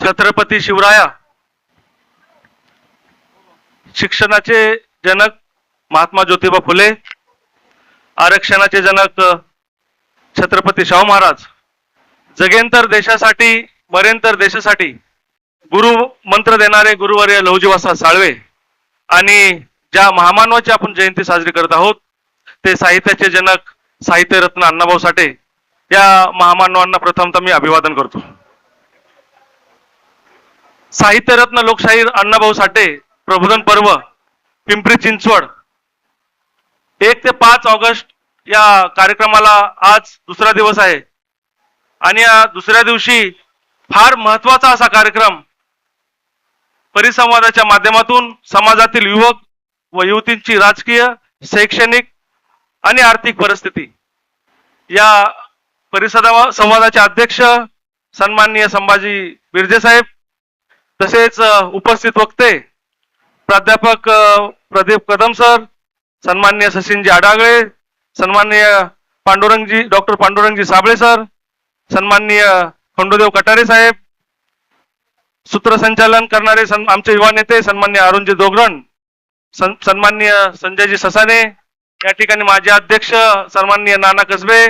छत्रपती शिवराया शिक्षणाचे जनक महात्मा ज्योतिबा फुले आरक्षणाचे जनक छत्रपती शाहू महाराज जगेंतर देशासाठी मरेंतर देशासाठी गुरु मंत्र देणारे गुरुवर्य लहुजीवासा साळवे आणि ज्या महामानवाची आपण जयंती साजरी करत आहोत ते साहित्याचे जनक साहित्यरत्न अण्णाभाऊ साठे या महामानवांना प्रथमतः मी अभिवादन करतो. साहित्यरत्न लोकशाहीर अण्णाभाऊ साठे प्रबोधन पर्व पिंपरी चिंचवड. एक ते पाच ऑगस्ट या कार्यक्रमाला आज दुसरा दिवस आहे. आणि या दुसऱ्या दिवशी फार महत्त्वाचा असा कार्यक्रम परिसंवादाच्या माध्यमातून समाजातील युवक व युवतींची राजकीय शैक्षणिक आणि आर्थिक परिस्थिती या परिसदा संवादाचे अध्यक्ष सन्माननीय संभाजी बिर्जे साहेब तसेच उपस्थित वक्ते प्राध्यापक प्रदीप कदम सर सन्मान्य सचिनजी आडागळे सन्माननीय पांडुरंगजी डॉक्टर पांडुरंगजी साबळे सर सन्माननीय खंडोदेव कटारे साहेब सूत्रसंचालन करणारे सन- आमचे युवा नेते सन्मान्य अरुणजी दोगरण सन- सन्मान्य संजयजी ससाने या ठिकाणी माझे अध्यक्ष सन्माननीय नाना कसबे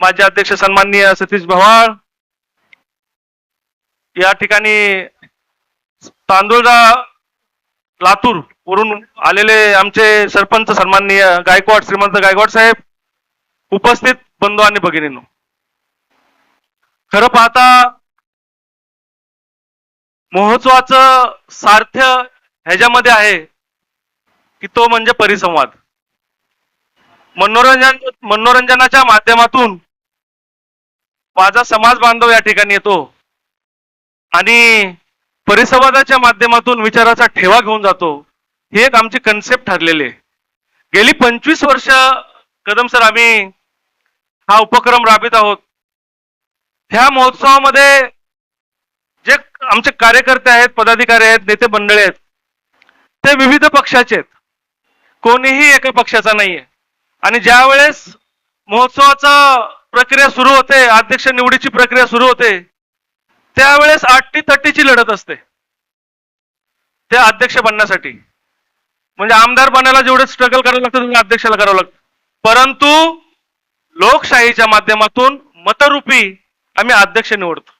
माझे अध्यक्ष सन्माननीय सतीश भवाळ या ठिकाणी तांदूळजा लातूर वरून आलेले आमचे सरपंच सन्माननीय गायकवाड श्रीमंत गायकवाड साहेब उपस्थित बंधू आणि भगिनींनो. खरं पाहता महोत्सवाचं सार्थ ह्याच्यामध्ये आहे की तो म्हणजे परिसंवाद. मनोरंजन मनोरंजनाच्या माध्यमातून माझा समाज बांधव या ठिकाणी येतो. आणि परिसंवादाच्या माध्यमातून विचाराचा ठेवा घेऊन जातो. ही एक आमची कन्सेप्ट ठरलेली आहे. गेली पंचवीस वर्ष कदम सर आम्ही हा उपक्रम राबवित आहोत. ह्या महोत्सवामध्ये जे आमचे कार्यकर्ते आहेत पदाधिकारी आहेत नेते मंडळी आहेत ते विविध पक्षाचे आहेत. कोणीही एका पक्षाचा नाहीये. आणि ज्या वेळेस महोत्सवाचा प्रक्रिया सुरू होते अध्यक्ष निवडीची प्रक्रिया सुरू होते त्यावेळेस आठटी तट्टीची लढत असते. ते अध्यक्ष बनण्यासाठी. म्हणजे आमदार बनायला जेवढं स्ट्रगल करावं लागतं तेवढं अध्यक्षाला करावं लागतं. परंतु लोकशाहीच्या माध्यमातून मतरूपी आम्ही अध्यक्ष निवडतो.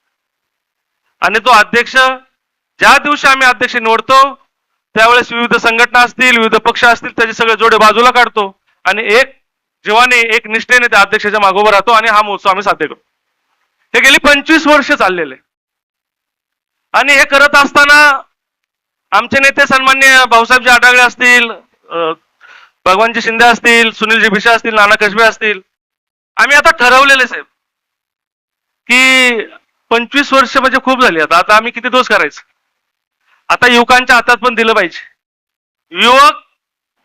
आणि तो अध्यक्ष ज्या दिवशी आम्ही अध्यक्ष निवडतो त्यावेळेस विविध संघटना असतील विविध पक्ष असतील त्याचे सगळे जोडे बाजूला काढतो. आणि एक जीवाने एक निष्ठेने त्या अध्यक्षाच्या मागोबा राहतो आणि हा महोत्सव आम्ही साध्य करतो. हे गेली पंचवीस वर्ष चाललेले. आणि हे करत असताना आमचे नेते सन्मान्य भाऊसाहेबजी आढागळे असतील भगवानजी शिंदे असतील सुनीलजी भिशा असतील नाना कसबे असतील. आम्ही आता ठरवलेले साहेब की पंचवीस वर्ष म्हणजे खूप झाली आता. आता आम्ही किती दिवस करायचं? आता युवकांच्या हातात पण दिलं पाहिजे. युवक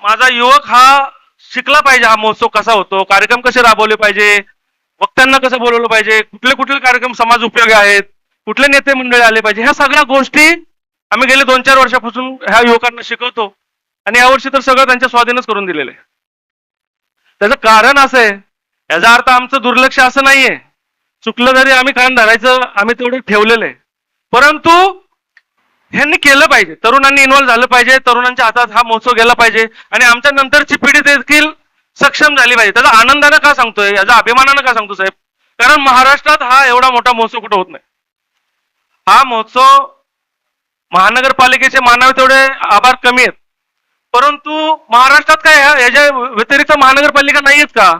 माझा युवक हा शिकला पाहिजे हा महोत्सव कसा होतो कार्यक्रम कसे राबवले पाहिजे वक्त्यांना कसं बोलवलं पाहिजे कुठले कुठले कार्यक्रम समाज उपयोगी आहेत कुठले नेते मंडळी आले पाहिजे? ह्या सगळ्या गोष्टी आम्ही गेले दोन चार वर्षापासून ह्या युवकांना शिकवतो. आणि यावर्षी तर सगळं त्यांच्या स्वाधीनच करून दिलेलं आहे. त्याचं कारण असं आहे याचा अर्थ आमचं दुर्लक्ष असं नाहीये. चुकलं जरी आम्ही कान धरायचं आम्ही तेवढं ठेवलेलं आहे. परंतु ह्यांनी केलं पाहिजे. तरुणांनी इन्व्हॉल्व्ह झालं पाहिजे तरुणांच्या हातात हा महोत्सव गेला पाहिजे. आणि आमच्या नंतरची पिढी देखील सक्षम झाली पाहिजे. त्याचा आनंदानं का सांगतोय? याचा अभिमानानं का सांगतो साहेब? कारण महाराष्ट्रात हा एवढा मोठा महोत्सव कुठं होत नाही. हा महोत्सव महानगरपालिकेचे मानावे तेवढे आभार कमी आहेत. परंतु महाराष्ट्रात काय याच्या व्यतिरिक्त महानगरपालिका नाही आहेत का?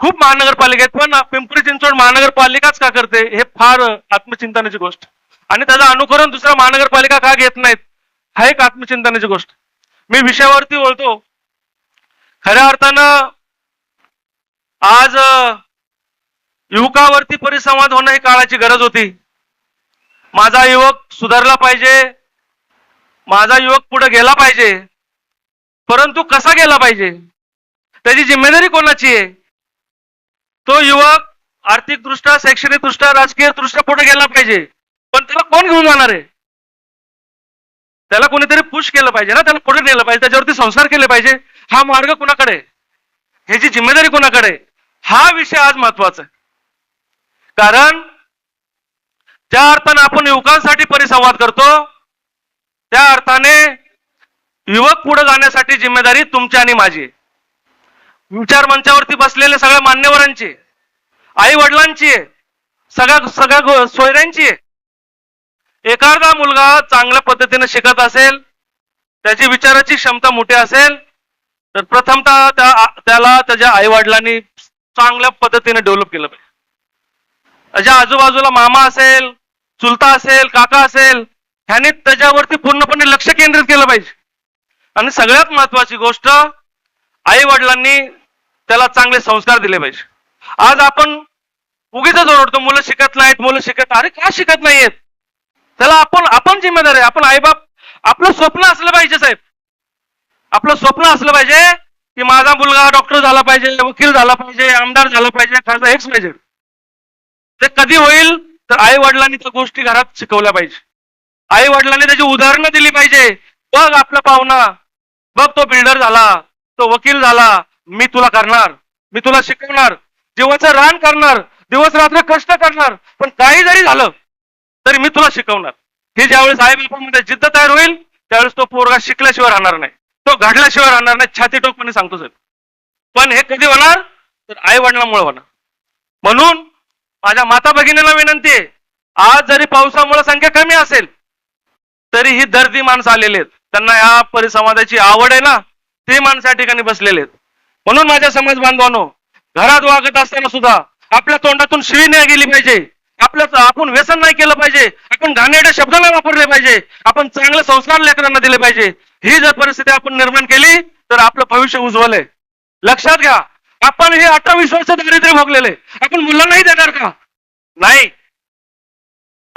खूप महानगरपालिका आहेत पण पिंपरी चिंचवड महानगरपालिकाच का करते? हे फार आत्मचिंतनाची गोष्ट. आणि त्याचं अनुकरण दुसऱ्या महानगरपालिका का घेत नाहीत? हा एक आत्मचिंतनाची गोष्ट. मी विषयावरती बोलतो. खऱ्या अर्थानं आज युवकावरती परिसंवाद होणं ही काळाची गरज होती. माझा युवक सुधारला पाहिजे. माझा युवक पुढे गेला पाहिजे. परंतु कसा गेला पाहिजे? त्याची जिम्मेदारी कोणाची आहे? तो युवक आर्थिकदृष्ट्या शैक्षणिकदृष्ट्या राजकीय दृष्ट्या पुढे गेला पाहिजे. पण त्याला कोण घेऊन जाणार आहे? त्याला कोणीतरी पुश केलं पाहिजे ना? त्याला पुढे नेलं पाहिजे. त्याच्यावरती संस्कार केले पाहिजे. हा मार्ग कुणाकडे ह्याची जिम्मेदारी कुणाकडे हा विषय आज महत्त्वाचा आहे. कारण ज्या अर्थाने आपण युवकांसाठी परिसंवाद करतो त्या अर्थाने युवक पुढे जाण्यासाठी जिम्मेदारी तुमची आणि माझी विचार मंचावरती बसलेले सगळ्या मान्यवरांची आई वडिलांची आहे. सगळ्या सगळ्या गो- सोयऱ्यांची आहे. एखादा मुलगा चांगल्या पद्धतीने शिकत असेल त्याची विचाराची क्षमता मोठी असेल तर प्रथमतः त्या त्याला त्याच्या आई वडिलांनी चांगल्या पद्धतीने डेव्हलप केलं पाहिजे. त्याच्या आजूबाजूला मामा असेल चुलता असेल काका असेल ह्याने त्याच्यावरती पूर्णपणे लक्ष केंद्रित केलं पाहिजे. आणि सगळ्यात महत्वाची गोष्ट आई वडिलांनी त्याला चांगले संस्कार दिले पाहिजे. आज आपण उगीच ओरडतो मुलं शिकत नाहीत मुलं शिकत अरे का शिकत नाहीयेत? त्याला आपण आपण जिम्मेदार आहे. आपण आईबाप आपलं स्वप्न असलं पाहिजे साहेब. आपलं स्वप्न असलं पाहिजे की माझा मुलगा डॉक्टर झाला पाहिजे वकील झाला पाहिजे आमदार झाला पाहिजे खासदार हेच पाहिजे. ते कधी होईल तर आई वडिलांनी त्या गोष्टी घरात शिकवल्या पाहिजे. आई वडिलांनी त्याची उदाहरणं दिली पाहिजे. बघ आपला पाहुणा. बघ तो बिल्डर झाला तो वकील झाला. मी तुला करणार. मी तुला शिकवणार. जीवाचं रान करणार. दिवस रात्र कष्ट करणार. पण काही जरी झालं तरी मी तुला शिकवणार. हे ज्यावेळेस आई बापामध्ये जिद्द तयार होईल त्यावेळेस तो पोरगा शिकल्याशिवाय राहणार नाही. तो घडल्याशिवाय राहणार नाही छाती टोकपणे सांगतो साहेब पण हे कधी होणार? तर आई वडिलांमुळे होणार. म्हणून माझ्या माता भगिनीला विनंती आहे आज जरी पावसामुळे संख्या कमी असेल तरी ही दर्दी माणसं आलेले आहेत. त्यांना या परिसंवादाची आवड आहे ना ते माणसं या ठिकाणी बसलेले आहेत. म्हणून माझ्या समाज बांधवांनो घरात वागत असताना सुद्धा आपल्या तोंडातून शिवी नाही गेली पाहिजे. आपलं आपण व्यसन नाही केलं पाहिजे. आपण घाणेरड्या शब्दाला वापरले पाहिजे. आपण चांगले संस्कार लेकरांना दिले पाहिजे. ही जर परिस्थिती आपण निर्माण केली तर आपलं भविष्य उज्ज्वल आहे. लक्षात घ्या आपण हे अठ्ठावीस वर्ष दारिद्र्य भोगलेले. आपण मुलांनाही देणार का? नाही.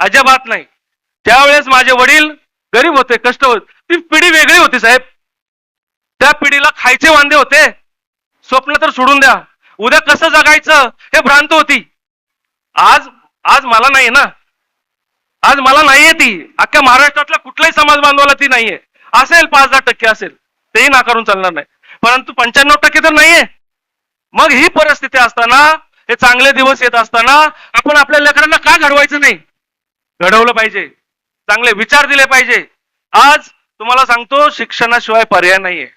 अजिबात नाही. त्यावेळेस माझे वडील गरीब होते कष्ट होते. ती पिढी वेगळी होती साहेब. त्या पिढीला खायचे वांदे होते. स्वप्न तर सोडून द्या. उद्या कसं जगायचं हे भ्रांत होती. आज आज मला नाही ना. आज मला नाहीये ती. अख्ख्या महाराष्ट्रातल्या कुठल्याही समाज बांधवाला ती नाहीये. असेल पाच दहा टक्के असेल. तेही नाकारून चालणार नाही. परंतु पंच्याण्णव टक्के तर नाहीये. मग ही परिस्थिती असताना हे चांगले दिवस येत असताना आपण आपल्या लेकरांना का घडवायचं नाही? घडवलं पाहिजे. चांगले विचार दिले पाहिजे. आज तुम्हाला सांगतो शिक्षणाशिवाय पर्याय नाहीये.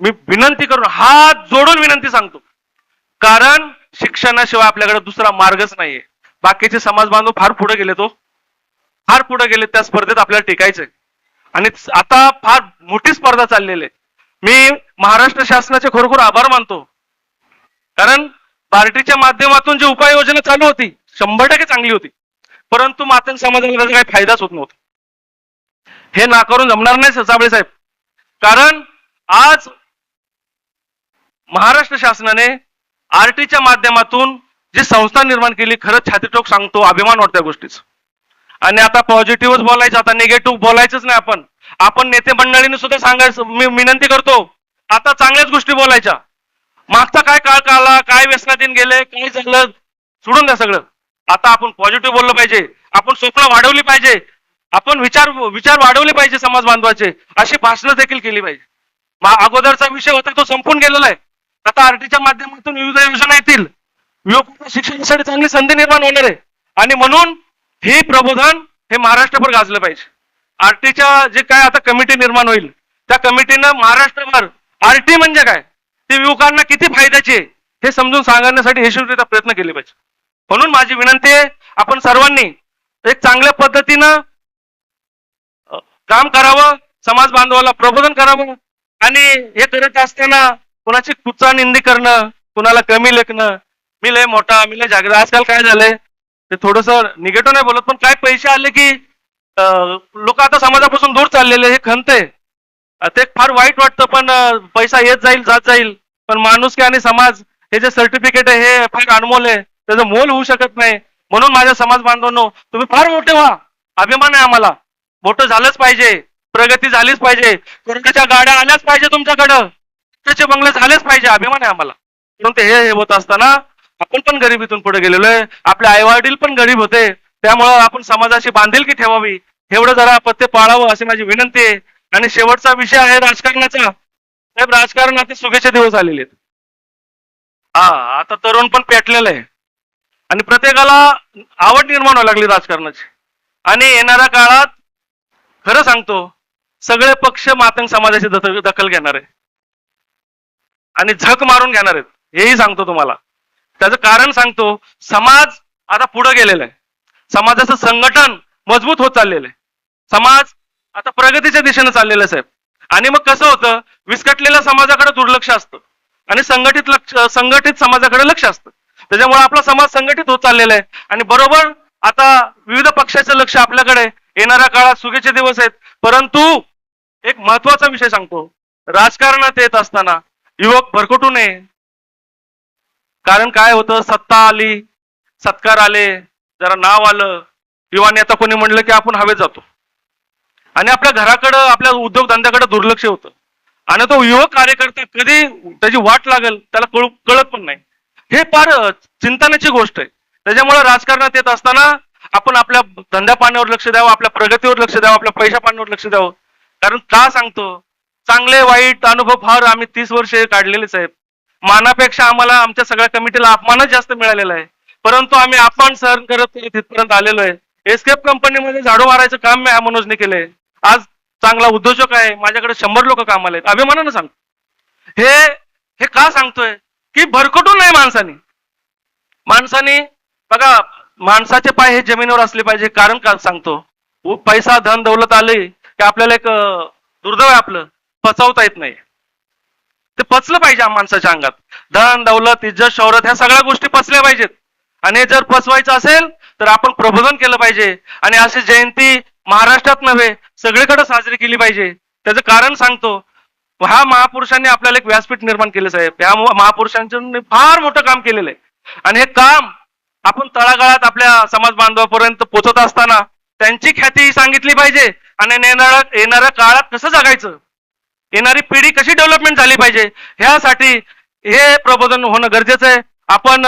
मी विनंती करून हात जोडून विनंती सांगतो. कारण शिक्षणाशिवाय आपल्याकडे दुसरा मार्गच नाहीये. बाकीचे समाज बांधव फार पुढे गेले तो. फार पुढे गेले त्या स्पर्धेत आपल्याला टिकायचंय. आणि आता फार मोठी स्पर्धा चाललेली आहे. मी महाराष्ट्र शासनाचे खरोखर आभार मानतो. कारण पार्टीच्या माध्यमातून जी उपाययोजना चालू होती शंभर टक्के चांगली होती. परंतु मातंग समाजाला त्याचा काही फायदाच होत नव्हता. हे नाकारून जमणार नाही साबळे साहेब. कारण आज महाराष्ट्र शासनाने आरटीच्या माध्यमातून जी संस्था निर्माण केली खरंच छातीटोक सांगतो अभिमान वाटतो त्या गोष्टीच. आणि आता पॉझिटिव्हच बोलायचं आता निगेटिव्ह बोलायचंच नाही आपण. आपण नेते मंडळीने सुद्धा सांगायचं मी विनंती करतो आता चांगल्याच गोष्टी बोलायच्या. मागचा काय काळ काला काय व्यसनातीन गेले काय झालं सोडून द्या सगळं. आता आपण पॉझिटिव्ह बोललं पाहिजे आपण स्वप्न वाढवली पाहिजे आपण विचार विचार वाढवले पाहिजे समाज बांधवाचे अशी भाषणं देखील केली पाहिजे. अगोदरचा विषय होता तो संपून गेलेला आहे. आता आरटीच्या माध्यमातून विविध योजना येतील. युवकांना शिक्षणासाठी चांगली संधी निर्माण होणार आहे. आणि म्हणून हे प्रबोधन हे महाराष्ट्रभर गाजलं पाहिजे. आरटीच्या जे काय आता कमिटी निर्माण होईल त्या कमिटीनं महाराष्ट्रभर आरटी म्हणजे काय? ते युवकांना किती फायद्याचे हे समजून सांगण्यासाठी यशस्वीरित्या प्रयत्न केले पाहिजे. म्हणून माझी विनंती आहे आपण सर्वांनी एक चांगल्या पद्धतीनं काम करावं समाज बांधवाला प्रबोधन करावं आणि हे करत असताना कुणाची कुचा निंदी करणं कुणाला कमी लेखणं मी लय मोठा मी लय जागृत आजकाल काय झालंय ते थोडस निगेटिव्ह नाही बोलत पण काय पैसे आले की लोक आता समाजापासून दूर चाललेले हे खंत आहे. ते फार वाईट वाटतं पण पैसा येत जाईल जात जाईल. पण माणुसकी आणि समाज हे जे सर्टिफिकेट आहे हे फार अनमोल आहे. त्याचं मोल होऊ शकत नाही. म्हणून माझ्या समाज बांधवांनो तुम्ही फार मोठे व्हा. अभिमान आहे आम्हाला. मोठं झालंच पाहिजे. प्रगती झालीच पाहिजे. कोरोनाच्या गाड्या आल्याच पाहिजे तुमच्याकडं. त्याचे बंगले झालेच पाहिजे. अभिमान आहे आम्हाला. म्हणून हे हे होत असताना आपण पण गरिबीतून पुढे गेलेलो आहे. आपले आईवडील पण गरीब होते. त्यामुळं आपण समाजाशी बांधिलकी ठेवावी. एवढं जरा पत्ते पाळावं अशी माझी विनंती आहे. आणि शेवटचा विषय आहे राजकारणाचा. साहेब राजकारणात आता सुगेचे दिवस आलेले आहेत. हा आता तरुण पण पेटलेलं आहे. आणि प्रत्येकाला आवड निर्माण व्हायला लागली राजकारणाची. आणि येणाऱ्या काळात खरं सांगतो सगळे पक्ष मातंग समाजाची दखल घेणार आहे आणि झक मारून घेणार आहेत. हेही सांगतो तुम्हाला. त्याचं कारण सांगतो समाज आता पुढे गेलेला आहे. समाजाचं संघटन मजबूत होत चाललेलं आहे. समाज आता प्रगतीच्या दिशेने चाललेला साहेब. आणि मग कसं होतं? विस्कटलेल्या समाजाकडे दुर्लक्ष असतं. आणि संघटित लक्ष संघटित समाजाकडे लक्ष असतं. त्याच्यामुळे आपला समाज संघटित होत चाललेला आहे. आणि बरोबर आता विविध पक्षाचं लक्ष आपल्याकडे येणाऱ्या काळात सुगीचे दिवस आहेत. परंतु एक महत्त्वाचा विषय सांगतो. राजकारणात येत असताना युवक भरकटू नये. कारण काय होतं? सत्ता आली सत्कार आले जरा नाव आलं. युवाने नेता कोणी म्हणलं की आपण हवेत जातो. आणि आपल्या घराकडं आपल्या उद्योगधंद्याकडे दुर्लक्ष होतं. आणि तो युवक कार्यकर्ता कधी त्याची वाट लागेल त्याला कळू कळत पण नाही. हे फार चिंतनाची गोष्ट आहे. त्याच्यामुळे राजकारणात येत असताना आपण आपल्या धंद्या पाण्यावर लक्ष द्यावं आपल्या प्रगतीवर लक्ष द्यावं आपल्या पैशा पाण्यावर लक्ष द्यावं. कारण का सांगतो? चांगले वाईट अनुभव फार आम्ही तीस वर्षे काढलेलेच साहेब. मानापेक्षा आम्हाला आमच्या सगळ्या कमिटीला अपमानच जास्त मिळालेला आहे. परंतु आम्ही अपमान सहन करत तिथपर्यंत आलेलो आहे. एस्केप कंपनीमध्ये झाडू मारायचं काम मी ह्या मनोजने केलंय. आज चांगला उद्योजक आहे माझ्याकडे शंभर लोक कामाला आहेत. अभिमानानं सांगतो. हे हे का सांगतोय? की भरकटून नाही माणसाने. माणसाने बघा माणसाचे पाय हे जमिनीवर असले पाहिजे. कारण का सांगतो? पैसा धन दौलत आले की आपल्याला एक दुर्दैव आहे आपलं. पचवता येत नाही. ते पचलं पाहिजे माणसाच्या अंगात. धन दौलत इज्जत शौरत ह्या सगळ्या गोष्टी पचल्या पाहिजेत. आणि जर पचवायचं असेल तर आपण प्रबोधन केलं पाहिजे. आणि अशी जयंती महाराष्ट्रात नव्हे सगळीकडे साजरी केली पाहिजे. त्याचं कारण सांगतो. ह्या महापुरुषांनी आपल्याला एक व्यासपीठ निर्माण केलं साहेब. ह्या मु- महापुरुषांनी फार मोठं काम केलेलं आहे. आणि हे काम आपण तळागाळात आपल्या समाज बांधवापर्यंत पोहोचत असताना त्यांची ख्याती सांगितली पाहिजे. आणि येणाऱ्या येणाऱ्या काळात कसं जगायचं? येणारी पिढी कशी डेव्हलपमेंट झाली पाहिजे? ह्यासाठी हे प्रबोधन होणं गरजेचं आहे. आपण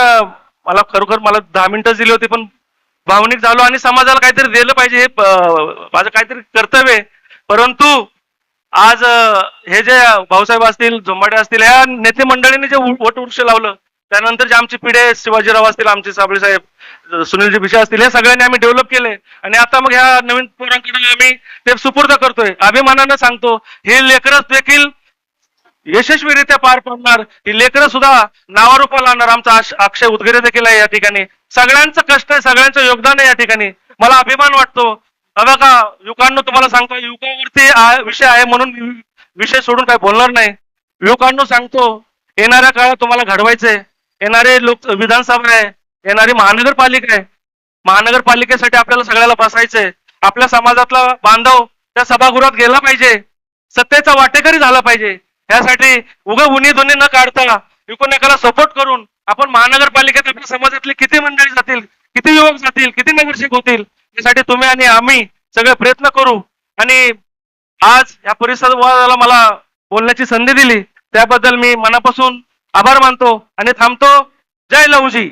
मला खरोखर मला दहा मिनिटं दिली होती पण भावनिक झालो आणि समाजाला काहीतरी दिलं पाहिजे हे माझं काहीतरी कर्तव्य आहे. परंतु आज हे जे भाऊसाहेब असतील झोंबाडे असतील ह्या नेते मंडळीने जे वट वटवृक्ष लावलं त्यानंतर जे आमची पिढे शिवाजीराव असतील आमचे साबळे साहेब सुनीलजी भिशे असतील हे सगळ्यांनी आम्ही डेव्हलप केले आणि आता मग ह्या नवीन पोरांकडून आम्ही ते सुपूर्द करतोय. अभिमानानं सांगतो हे लेकरच देखील यशस्वीरित्या पार पडणार. ही लेकरं सुद्धा नावारूपाला आणणार आमचा आश- अक्षय उदगिरे देखील आहे या ठिकाणी. सगळ्यांचं कष्ट आहे सगळ्यांचं योगदान आहे या ठिकाणी. मला अभिमान वाटतो. अ बघा युवकांनो तुम्हाला सांगतो युवकावरती विषय आहे म्हणून मी विषय सोडून काही बोलणार नाही. युवकांनो सांगतो येणाऱ्या काळात तुम्हाला घडवायचंय. येणारे लोक विधानसभा आहे. येणारी महानगरपालिका आहे. महानगरपालिकेसाठी आपल्याला सगळ्याला बसायचंय. आपल्या समाजातला बांधव त्या सभागृहात गेला पाहिजे. सत्तेचा वाटेकरी झाला पाहिजे. यासाठी उगा उन्ही दोन्ही न काढता एकूण एकाला सपोर्ट करून आपण महानगरपालिकेत आपल्या समाजातले किती मंडळी जातील किती युवक जातील किती नगरसेवक होतील यासाठी तुम्ही आणि आम्ही सगळे प्रयत्न करू. आणि आज या परिसराला मला बोलण्याची संधी दिली. त्याबद्दल मी मनापासून आभार मानतो आणि थांबतो. जय लहुजी.